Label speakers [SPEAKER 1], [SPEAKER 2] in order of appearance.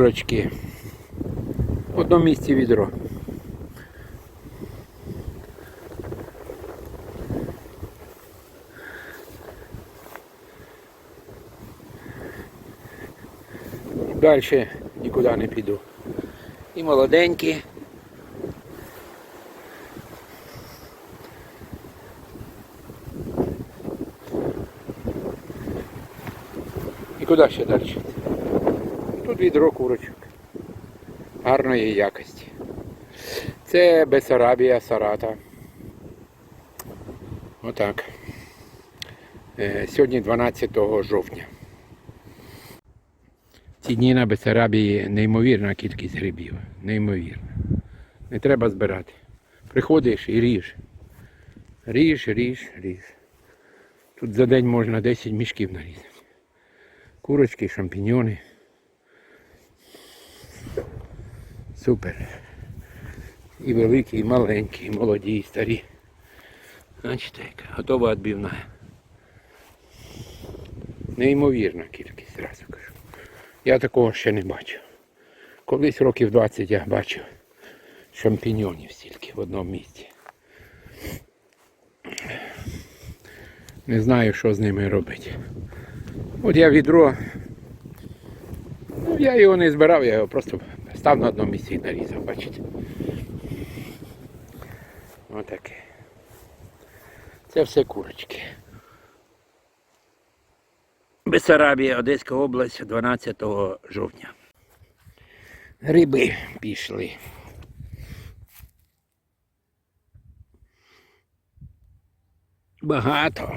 [SPEAKER 1] курочки. В одному місці відро. Далі нікуди не піду. І молоденькі. І куди ще далі? Відро курочок. Гарної якості. Це Бесарабія, Сарата. Отак. Е, Сьогодні 12 жовтня. Ці дні на Бесарабії неймовірна кількість грибів. Неймовірна. Не треба збирати. Приходиш і ріж. Ріж, ріж, ріж. Тут за день можна 10 мішків нарізати. Курочки, шампіньони. Супер. І великі, і маленькі, і молоді, і старі. Бачите, яка готова відбивна. Неймовірна кількість, зразу кажу. Я такого ще не бачив. Колись років 20 я бачив шампіньонів стільки в одному місці. Не знаю, що з ними робити. От я відро. Ну, я його не збирав, я його просто став на одному місці і нарізав, бачите. Отаке. Це все курочки. Бесарабія, Одеська область, 12 жовтня. Гриби пішли. Багато.